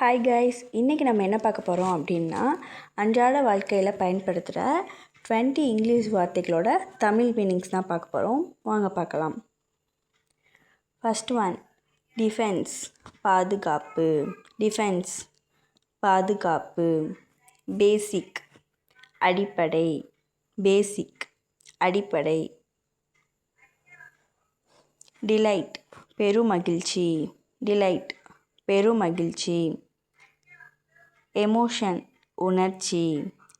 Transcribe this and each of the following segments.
Hi guys இன்றைக்கி நம்ம என்ன பார்க்க போகிறோம் அப்படின்னா அன்றாட வாழ்க்கையில் பயன்படுத்துகிற டுவெண்ட்டி இங்கிலீஷ் வார்த்தைகளோட தமிழ் மீனிங்ஸ் தான் பார்க்க போகிறோம் வாங்க பார்க்கலாம். ஃபஸ்ட் ஒன் டிஃபென்ஸ் பாதுகாப்பு. டிஃபென்ஸ் பாதுகாப்பு. பேசிக் அடிப்படை. பேசிக் அடிப்படை. டிலைட் பெருமகிழ்ச்சி. டிலைட் பெருமகிழ்ச்சி. எமோஷன் உணர்ச்சி.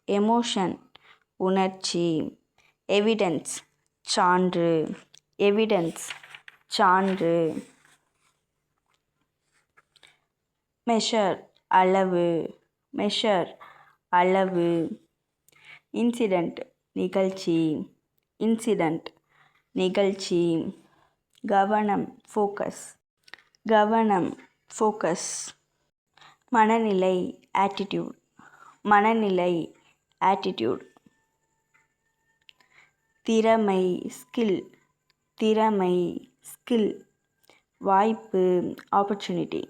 எமோஷன் உணர்ச்சி. எவிடன்ஸ் சான்று. எவிடன்ஸ் சான்று. மெஷர் அளவு. மெஷர் அளவு. இன்சிடெண்ட் நிகழ்ச்சி. இன்சிடெண்ட் நிகழ்ச்சி. கவனம் ஃபோக்கஸ் கவனம் ஃபோக்கஸ் மனநிலை ஆட்டிடியூட் மனநிலை ஆட்டிடியூட் திறமை ஸ்கில் திறமை ஸ்கில் வாய்ப்பு ஆப்பர்ச்சுனிட்டி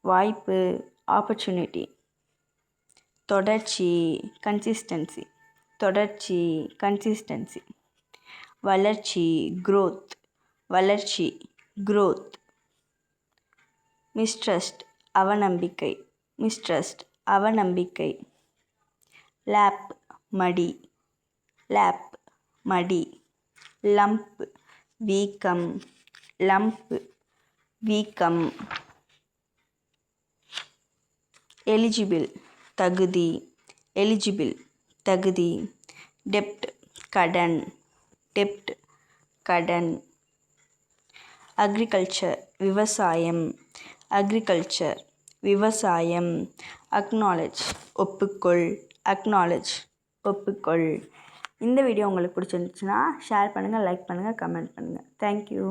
வாய்ப்பு ஆப்பர்ச்சுனிட்டி தொடர்ச்சி கன்சிஸ்டன்சி தொடர்ச்சி கன்சிஸ்டன்சி வளர்ச்சி க்ரோத் வளர்ச்சி க்ரோத் மிஸ்ட்ரஸ்ட் அவநம்பிக்கை. மிஸ்ட்ரஸ்ட் அவநம்பிக்கை. லேப் மடி. லேப் மடி. லம்ப் வீக்கம். லம்ப் வீக்கம். எலிஜிபிள் தகுதி. எலிஜிபிள் தகுதி. டெப்ட் கடன். டெப்ட் கடன். அக்ரிகல்ச்சர் விவசாயம். அக்ரிகல்ச்சர் விவசாயம். அக்னாலஜ் ஒப்புக்கொள். அக்னாலஜ் ஒப்புக்கொள். இந்த வீடியோ உங்களுக்கு பிடிச்சிருந்துச்சுன்னா ஷேர் பண்ணுங்கள் லைக் பண்ணுங்கள் கமெண்ட் பண்ணுங்கள் தேங்க்யூ